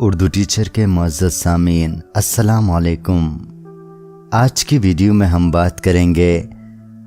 Urdu teacher के मुआज़ सामीन, अस्सलाम वालेकुम। आज की वीडियो में हम बात करेंगे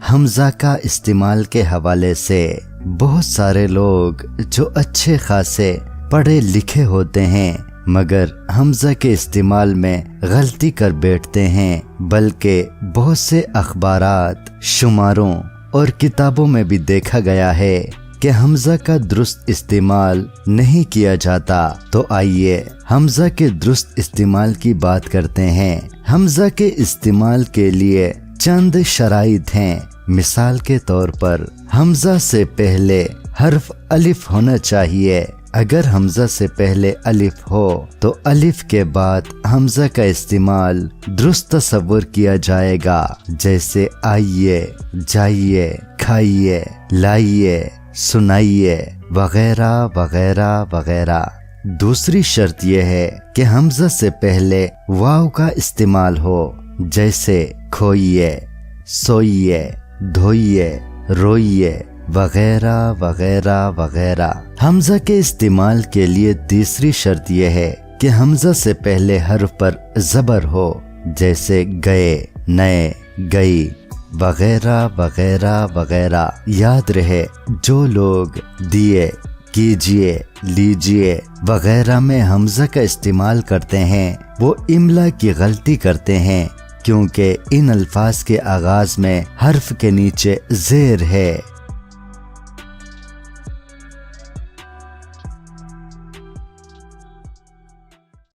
हमज़ा का इस्तेमाल के हवाले से। बहुत सारे लोग जो अच्छे खासे पढ़े लिखे होते हैं, मगर हमजा के इस्तेमाल में गलती कर बैठते हैं, बल्कि बहुत से अखबार शुमारों और किताबों में भी देखा गया है। कि हमजा का दुरुस्त इस्तेमाल नहीं किया जाता। तो आइए, हमजा के दुरुस्त इस्तेमाल की बात करते हैं। हमजा के इस्तेमाल के लिए चंद शराइत हैं। मिसाल के तौर पर, हमजा से पहले हर्फ अलिफ होना चाहिए। अगर हमजा से पहले अलिफ हो तो अलिफ के बाद हमजा का इस्तेमाल दुरुस्त तस्वुर किया जाएगा। जैसे, आइए, जाइए, खाइए, लाइए। सुनाइए, वगैरह वगैरह वगैरह। दूसरी शर्त यह है कि हमजा से पहले वाव का इस्तेमाल हो, जैसे खोइए, सोइए, धोइए, रोइए, वगैरह वगैरह वगैरह। हमजा के इस्तेमाल के लिए तीसरी शर्त यह है कि हमजा से पहले हर्फ पर जबर हो, जैसे गए, नए, गई। वगैरह वगैरह वगैरह। याद रहे, जो लोग दिए, कीजिए, लीजिए, वगैरह में हमजा का इस्तेमाल करते हैं, वो इमला की गलती करते हैं, क्योंकि इन अल्फाज के आगाज़ में हर्फ के नीचे जेर है।